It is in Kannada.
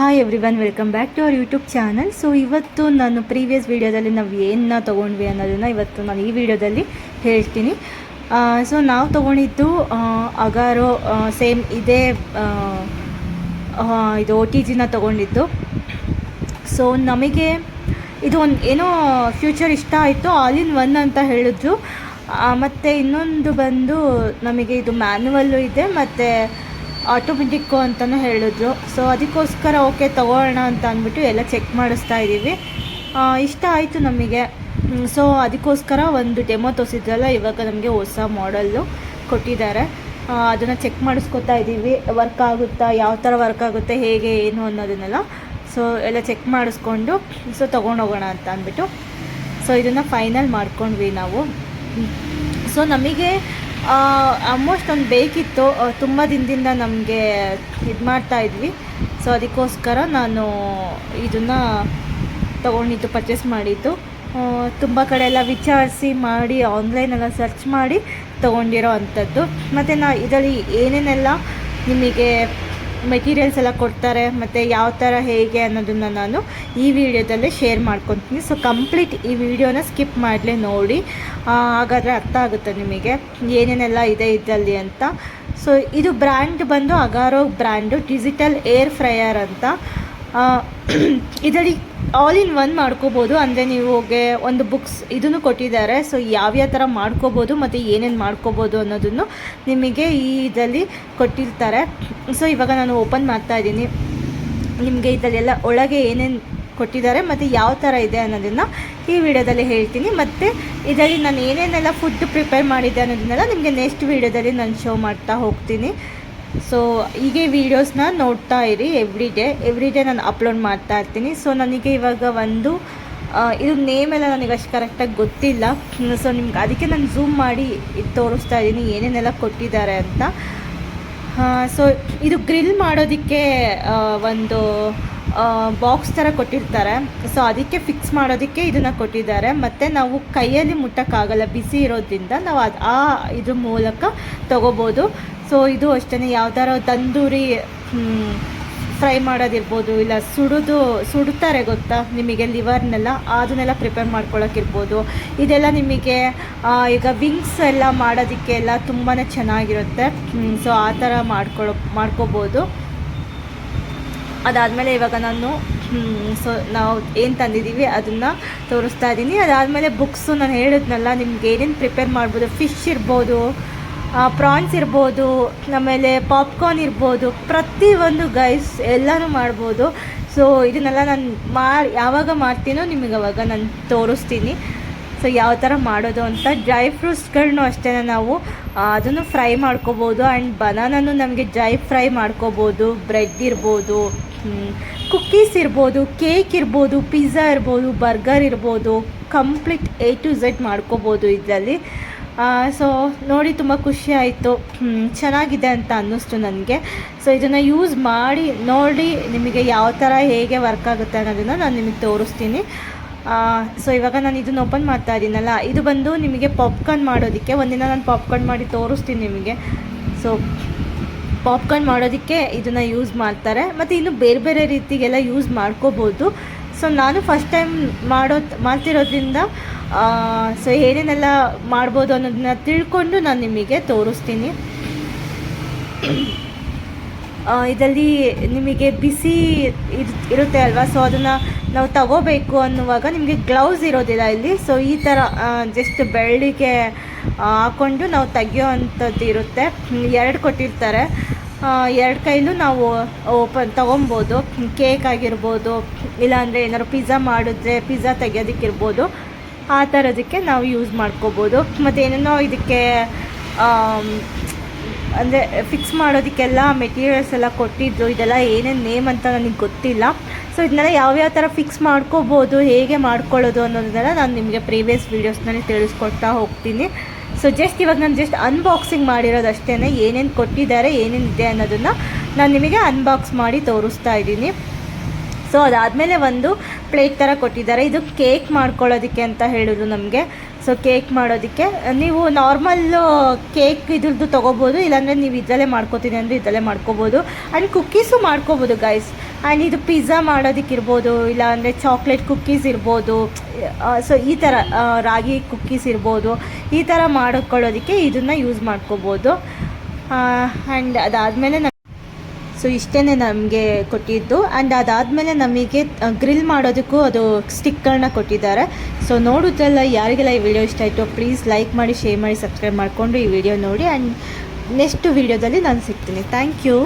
Hi every one welcome back to our YouTube channel so ಇವತ್ತು ನಾನು ಪ್ರೀವಿಯಸ್ ವೀಡಿಯೋದಲ್ಲಿ ನಾವು ಏನನ್ನ ತೊಗೊಂಡ್ವಿ ಅನ್ನೋದನ್ನು ಇವತ್ತು ನಾನು ಈ ವಿಡಿಯೋದಲ್ಲಿ ಹೇಳ್ತೀನಿ. ಸೊ ನಾವು ತೊಗೊಂಡಿದ್ದು ಅಗಾರೋ ಸೇಮ್ ಇದೇ ಇದು ಒ ಟಿ ಜಿನ ತೊಗೊಂಡಿದ್ದು. ಸೊ ನಮಗೆ ಇದು ಒಂದು ಏನೋ ಫ್ಯೂಚರ್ ಇಷ್ಟ ಆಯಿತು ಆಲ್ ಇನ್ ಒನ್ ಅಂತ ಹೇಳಿದ್ರು. ಮತ್ತು ಇನ್ನೊಂದು ಬಂದು ನಮಗೆ ಇದು ಮ್ಯಾನುವಲ್ಲು ಇದೆ, ಮತ್ತು ಆಟೋಮೆಟಿಕ್ಕು ಅಂತಲೂ ಹೇಳಿದ್ರು. ಸೊ ಅದಕ್ಕೋಸ್ಕರ ಓಕೆ ತೊಗೊಳ್ಳೋಣ ಅಂತ ಅಂದ್ಬಿಟ್ಟು ಎಲ್ಲ ಚೆಕ್ ಮಾಡಿಸ್ತಾ ಇದ್ದೀವಿ. ಇಷ್ಟ ಆಯಿತು ನಮಗೆ. ಸೊ ಅದಕ್ಕೋಸ್ಕರ ಒಂದು ಡೆಮೋ ತೋರಿಸಿದ್ರಲ್ಲ, ಇವಾಗ ನಮಗೆ ಹೊಸ ಮಾಡಲ್ಲು ಕೊಟ್ಟಿದ್ದಾರೆ. ಅದನ್ನು ಚೆಕ್ ಮಾಡಿಸ್ಕೊತಾ ಇದ್ದೀವಿ. ವರ್ಕ್ ಆಗುತ್ತಾ, ಯಾವ ಥರ ವರ್ಕ್ ಆಗುತ್ತೆ, ಹೇಗೆ, ಏನು ಅನ್ನೋದನ್ನೆಲ್ಲ. ಸೊ ಎಲ್ಲ ಚೆಕ್ ಮಾಡಿಸ್ಕೊಂಡು ಸೊ ತೊಗೊಂಡೋಗೋಣ ಅಂತ ಅಂದ್ಬಿಟ್ಟು. ಸೊ ಇದನ್ನು ಫೈನಲ್ ಮಾಡ್ಕೊಂಡ್ವಿ ನಾವು. ಸೊ ನಮಗೆ ಆಲ್ಮೋಸ್ಟ್ ಒಂದು ಬೇಕಿತ್ತು. ತುಂಬ ದಿನದಿಂದ ನಮಗೆ ಇದು ಮಾಡ್ತಾ ಇದ್ವಿ. ಸೊ ಅದಕ್ಕೋಸ್ಕರ ನಾನು ಇದನ್ನು ತೊಗೊಂಡಿದ್ದು ಪರ್ಚೇಸ್ ಮಾಡಿದ್ದು. ತುಂಬ ಕಡೆ ಎಲ್ಲ ವಿಚಾರಿಸಿ ಮಾಡಿ ಆನ್ಲೈನೆಲ್ಲ ಸರ್ಚ್ ಮಾಡಿ ತೊಗೊಂಡಿರೋ ಅಂಥದ್ದು. ಮತ್ತು ನಾ ಇದರಲ್ಲಿ ಏನೇನೆಲ್ಲ ನಿಮಗೆ ಮೆಟೀರಿಯಲ್ಸ್ ಎಲ್ಲ ಕೊಡ್ತಾರೆ, ಮತ್ತು ಯಾವ ಥರ ಹೇಗೆ ಅನ್ನೋದನ್ನು ನಾನು ಈ ವಿಡಿಯೋದಲ್ಲಿ ಶೇರ್ ಮಾಡ್ಕೊತೀನಿ. ಸೊ ಕಂಪ್ಲೀಟ್ ಈ ವಿಡಿಯೋನ ಸ್ಕಿಪ್ ಮಾಡಲಿ ನೋಡಿ. ಹಾಗಾದರೆ ಅರ್ಥ ಆಗುತ್ತೆ ನಿಮಗೆ? ಏನೇನೆಲ್ಲ ಇದೆ ಇದರಲ್ಲಿ ಅಂತ? ಸೊ ಇದು ಬ್ರ್ಯಾಂಡ್ ಬಂದು Agaro brand digital air fryer ಅಂತ. ಇದರಲ್ಲಿ ಆಲ್ ಇನ್ ಒನ್ ಮಾಡ್ಕೋಬೋದು, ಅಂದರೆ ನೀವುಗೆ ಒಂದು ಬುಕ್ಸ್ ಇದನ್ನು ಕೊಟ್ಟಿದ್ದಾರೆ. ಸೊ ಯಾವ್ಯಾವ ಥರ ಮಾಡ್ಕೋಬೋದು ಮತ್ತು ಏನೇನು ಮಾಡ್ಕೋಬೋದು ಅನ್ನೋದನ್ನು ನಿಮಗೆ ಈ ಇದರಲ್ಲಿ ಕೊಟ್ಟಿರ್ತಾರೆ. ಸೊ ಇವಾಗ ನಾನು ಓಪನ್ ಮಾಡ್ತಾ ಇದ್ದೀನಿ. ನಿಮಗೆ ಇದರಲ್ಲೆಲ್ಲ ಒಳಗೆ ಏನೇನು ಕೊಟ್ಟಿದ್ದಾರೆ ಮತ್ತು ಯಾವ ಥರ ಇದೆ ಅನ್ನೋದನ್ನು ಈ ವಿಡಿಯೋದಲ್ಲಿ ಹೇಳ್ತೀನಿ. ಮತ್ತು ಇದರಲ್ಲಿ ನಾನು ಏನೇನೆಲ್ಲ ಫುಡ್ ಪ್ರಿಪೇರ್ ಮಾಡಿದ್ದೆ ಅನ್ನೋದನ್ನೆಲ್ಲ ನಿಮಗೆ ನೆಕ್ಸ್ಟ್ ವಿಡಿಯೋದಲ್ಲಿ ನಾನು ಶೋ ಮಾಡ್ತಾ ಹೋಗ್ತೀನಿ. ಸೊ ಹೀಗೆ ವೀಡಿಯೋಸ್ನ ನೋಡ್ತಾ ಇರಿ ಎವ್ರಿ ಡೇ ಎವ್ರಿ ಡೇ ನಾನು ಅಪ್ಲೋಡ್ ಮಾಡ್ತಾ ಇರ್ತೀನಿ. ಸೊ ನನಗೆ ಇವಾಗ ಒಂದು ಇದು ನೇಮ್ ಎಲ್ಲ ನನಗೆ ಅಷ್ಟು ಕರೆಕ್ಟಾಗಿ ಗೊತ್ತಿಲ್ಲ. ಸೊ ನಿಮ್ಗೆ ಅದಕ್ಕೆ ನಾನು ಝೂಮ್ ಮಾಡಿ ತೋರಿಸ್ತಾ ಇದ್ದೀನಿ. ಏನೇನೆಲ್ಲ ಕೊಟ್ಟಿದ್ದಾರೆ ಅಂತ. ಸೊ ಇದು ಗ್ರಿಲ್ ಮಾಡೋದಕ್ಕೆ ಒಂದು ಬಾಕ್ಸ್ ಥರ ಕೊಟ್ಟಿರ್ತಾರೆ. ಸೊ ಅದಕ್ಕೆ ಫಿಕ್ಸ್ ಮಾಡೋದಕ್ಕೆ ಇದನ್ನು ಕೊಟ್ಟಿದ್ದಾರೆ. ಮತ್ತು ನಾವು ಕೈಯಲ್ಲಿ ಮುಟ್ಟೋಕ್ಕಾಗಲ್ಲ. ಬಿಸಿ ಇರೋದ್ರಿಂದ ನಾವು ಅದು, ಆ, ಇದ್ರ ಮೂಲಕ ತೊಗೋಬೋದು. ಸೊ ಇದು ಅಷ್ಟೇ ಯಾವ ತಂದೂರಿ ಫ್ರೈ ಮಾಡೋದಿರ್ಬೋದು, ಇಲ್ಲ ಸುಡೋದು, ಸುಡ್ತಾರೆ ಗೊತ್ತಾ? ನಿಮಗೆ ಲಿವರ್ನೆಲ್ಲ, ಅದನ್ನೆಲ್ಲ ಪ್ರಿಪೇರ್ ಮಾಡ್ಕೊಳ್ಳೋಕ್ಕಿರ್ಬೋದು ಇದೆಲ್ಲ ನಿಮಗೆ ಈಗ ವಿಂಗ್ಸ್ ಎಲ್ಲ ಮಾಡೋದಕ್ಕೆ ಎಲ್ಲ ತುಂಬಾ ಚೆನ್ನಾಗಿರುತ್ತೆ. ಸೊ ಆ ಥರ ಮಾಡ್ಕೊಳ್ಳೋ ಮಾಡ್ಕೋಬೋದು. ಅದಾದಮೇಲೆ ಇವಾಗ ನಾನು ಸೊ ನಾವು ಏನು ತಂದಿದ್ದೀವಿ, ಅದನ್ನು ತೋರಿಸ್ತಾ ಇದ್ದೀನಿ ಅದಾದಮೇಲೆ ಬುಕ್ಸು ನಾನು ಹೇಳಿದ್ನಲ್ಲ, ನಿಮ್ಗೆ ಏನೇನು ಪ್ರಿಪೇರ್ ಮಾಡ್ಬೋದು ಫಿಶ್ ಇರ್ಬೋದು ಪ್ರಾನ್ಸ್ ಇರ್ಬೋದು ಆಮೇಲೆ ಪಾಪ್ಕಾರ್ನ್ ಇರ್ಬೋದು, ಪ್ರತಿಯೊಂದು ಗೈಸ್ ಎಲ್ಲನೂ ಮಾಡ್ಬೋದು. ಸೊ ಇದನ್ನೆಲ್ಲ ನಾನು ಮಾಡಿ ಯಾವಾಗ ಮಾಡ್ತೀನೋ ನಿಮಗೆ ಅವಾಗ ನಾನು ತೋರಿಸ್ತೀನಿ. ಸೊ ಯಾವ ಥರ ಮಾಡೋದು ಅಂತ ಡ್ರೈ ಫ್ರೂಟ್ಸ್ಗಳನ್ನೂ ಅಷ್ಟೇ ನಾವು ಅದನ್ನು ಫ್ರೈ ಮಾಡ್ಕೋಬೋದು. ಆ್ಯಂಡ್ ಬನಾನೂ ನಮಗೆ ಡ್ರೈ ಫ್ರೈ ಮಾಡ್ಕೋಬೋದು ಬ್ರೆಡ್ ಇರ್ಬೋದು ಕುಕ್ಕೀಸ್ ಇರ್ಬೋದು ಕೇಕ್ ಇರ್ಬೋದು ಪಿಜ್ಜಾ ಇರ್ಬೋದು ಬರ್ಗರ್ ಇರ್ಬೋದು ಕಂಪ್ಲೀಟ್ ಎ ಟು ಝೆಡ್ ಮಾಡ್ಕೋಬೋದು ಇದರಲ್ಲಿ. ಸೊ ನೋಡಿ ತುಂಬ ಖುಷಿ ಆಯಿತು. ಚೆನ್ನಾಗಿದೆ ಅಂತ ಅನ್ನಿಸ್ತು ನನಗೆ. ಸೊ ಇದನ್ನು ಯೂಸ್ ಮಾಡಿ, ನೋಡಿ ನಿಮಗೆ ಯಾವ ಥರ ಹೇಗೆ ವರ್ಕ್ ಆಗುತ್ತೆ ಅನ್ನೋದನ್ನು ನಾನು ನಿಮಗೆ ತೋರಿಸ್ತೀನಿ. ಸೊ ಇವಾಗ ನಾನು ಇದನ್ನು ಓಪನ್ ಮಾಡ್ತಾ ಇದ್ದೀನಲ್ಲ, ಇದು ಬಂದು ನಿಮಗೆ ಪಾಪ್ಕಾರ್ನ್ ಮಾಡೋದಕ್ಕೆ, ಒಂದಿನ ನಾನು ಪಾಪ್ಕಾರ್ನ್ ಮಾಡಿ ತೋರಿಸ್ತೀನಿ ನಿಮಗೆ. ಸೊ ಪಾಪ್ಕಾರ್ನ್ ಮಾಡೋದಕ್ಕೆ ಇದನ್ನು ಯೂಸ್ ಮಾಡ್ತಾರೆ. ಮತ್ತು ಇನ್ನು ಬೇರೆ ಬೇರೆ ರೀತಿಗೆಲ್ಲ ಯೂಸ್ ಮಾಡ್ಕೋಬೋದು. ಸೊ ನಾನು ಫಸ್ಟ್ ಟೈಮ್ ಮಾಡೋ ಮಾಡ್ತಿರೋದ್ರಿಂದ ಸೊ ಏನೇನೆಲ್ಲ ಮಾಡ್ಬೋದು ಅನ್ನೋದನ್ನ ತಿಳ್ಕೊಂಡು ನಾನು ನಿಮಗೆ ತೋರಿಸ್ತೀನಿ. ಇದರಲ್ಲಿ ನಿಮಗೆ ಬಿಸಿ ಇರು, ಇರುತ್ತೆ ಅಲ್ವಾ? ಸೊ ಅದನ್ನು ನಾವು ತಗೋಬೇಕು ಅನ್ನುವಾಗ ನಿಮಗೆ ಗ್ಲೌಸ್ ಇರೋದಿಲ್ಲ ಇಲ್ಲಿ. ಸೊ ಈ ಥರ ಜಸ್ಟ್ ಬೆಳ್ಳಿಗೆ ಹಾಕ್ಕೊಂಡು ನಾವು ತೆಗಿಯೋ ಅಂಥದ್ದು ಇರುತ್ತೆ. ಎರಡು ಕೊಟ್ಟಿರ್ತಾರೆ. ಎರಡು ಕೈಲೂ ನಾವು ಓಪನ್ ತೊಗೊಬೋದು. ಕೇಕ್ ಆಗಿರ್ಬೋದು, ಇಲ್ಲಾಂದರೆ ಏನಾದ್ರು ಪಿಜ್ಜಾ ಮಾಡಿದ್ರೆ ಪಿಜ್ಜಾ ತೆಗಿಯೋದಕ್ಕಿರ್ಬೋದು. ಆ ಥರದಕ್ಕೆ ನಾವು ಯೂಸ್ ಮಾಡ್ಕೋಬೋದು. ಮತ್ತು ಏನೇನೋ ಇದಕ್ಕೆ ಅಂದರೆ ಫಿಕ್ಸ್ ಮಾಡೋದಕ್ಕೆಲ್ಲ ಮೆಟೀರಿಯಲ್ಸ್ ಎಲ್ಲ ಕೊಟ್ಟಿದ್ದು ಇದೆಲ್ಲ ಏನೇನು ನೇಮ್ ಅಂತ ನನಗೆ ಗೊತ್ತಿಲ್ಲ. ಸೊ ಇದನ್ನೆಲ್ಲ ಯಾವ್ಯಾವ ಥರ ಫಿಕ್ಸ್ ಮಾಡ್ಕೋಬೋದು, ಹೇಗೆ ಮಾಡ್ಕೊಳ್ಳೋದು ಅನ್ನೋದನ್ನೆಲ್ಲ ನಾನು ನಿಮಗೆ ಪ್ರೀವಿಯಸ್ ವೀಡಿಯೋಸ್ನಲ್ಲಿ ತಿಳಿಸ್ಕೊಡ್ತಾ ಹೋಗ್ತೀನಿ. ಸೊ ಜಸ್ಟ್ ಇವಾಗ ನಾನು ಜಸ್ಟ್ ಅನ್ಬಾಕ್ಸಿಂಗ್ ಮಾಡಿರೋದು ಅಷ್ಟೇ ಏನೇನು ಕೊಟ್ಟಿದ್ದಾರೆ, ಏನೇನಿದೆ ಅನ್ನೋದನ್ನು ನಾನು ನಿಮಗೆ ಅನ್ಬಾಕ್ಸ್ ಮಾಡಿ ತೋರಿಸ್ತಾ ಇದ್ದೀನಿ. ಸೊ ಅದಾದಮೇಲೆ ಒಂದು ಪ್ಲೇಟ್ ಥರ ಕೊಟ್ಟಿದ್ದಾರೆ. ಇದು ಕೇಕ್ ಮಾಡ್ಕೊಳ್ಳೋದಕ್ಕೆ ಅಂತ ಹೇಳಿದ್ರು ನಮಗೆ. ಸೊ ಕೇಕ್ ಮಾಡೋದಕ್ಕೆ, ನೀವು ನಾರ್ಮಲ್ಲು ಕೇಕ್ ಇದ್ರದ್ದು ತೊಗೋಬೋದು, ಇಲ್ಲಾಂದರೆ ನೀವು ಇದರಲ್ಲೇ ಮಾಡ್ಕೋತೀನಿ ಅಂದರೆ ಇದರಲ್ಲೇ ಮಾಡ್ಕೋಬೋದು. ಆ್ಯಂಡ್ ಕುಕ್ಕೀಸು ಮಾಡ್ಕೋಬೋದು ಗೈಸ್ ಆ್ಯಂಡ್ ಇದು ಪಿಜ್ಜಾ ಮಾಡೋದಕ್ಕಿರ್ಬೋದು, ಇಲ್ಲಾಂದರೆ ಚಾಕ್ಲೇಟ್ ಕುಕ್ಕೀಸ್ ಇರ್ಬೋದು. ಸೊ ಈ ಥರ ರಾಗಿ ಕುಕ್ಕೀಸ್ ಇರ್ಬೋದು. ಈ ಥರ ಮಾಡ್ಕೊಳ್ಳೋದಕ್ಕೆ ಇದನ್ನು ಯೂಸ್ ಮಾಡ್ಕೋಬೋದು. ಆ್ಯಂಡ್ ಅದಾದಮೇಲೆ ಸೊ ಇಷ್ಟೇ ನಮಗೆ ಕೊಟ್ಟಿದ್ದು. ಆ್ಯಂಡ್ ಅದಾದಮೇಲೆ ನಮಗೆ ಗ್ರಿಲ್ ಮಾಡೋದಕ್ಕೂ ಅದು ಸ್ಟಿಕ್ಕರ್ನ ಕೊಟ್ಟಿದ್ದಾರೆ. ಸೊ ನೋಡೋದ್ರಲ್ಲ ಯಾರಿಗೆಲ್ಲ ಈ ವಿಡಿಯೋ ಇಷ್ಟ ಆಯಿತು ಪ್ಲೀಸ್ ಲೈಕ್ ಮಾಡಿ ಶೇರ್ ಮಾಡಿ ಸಬ್ಸ್ಕ್ರೈಬ್ ಮಾಡಿಕೊಂಡು ಈ ವಿಡಿಯೋ ನೋಡಿ. ಆ್ಯಂಡ್ ನೆಕ್ಸ್ಟ್ ವಿಡಿಯೋದಲ್ಲಿ ನಾನು ಸಿಗ್ತೀನಿ. Thank you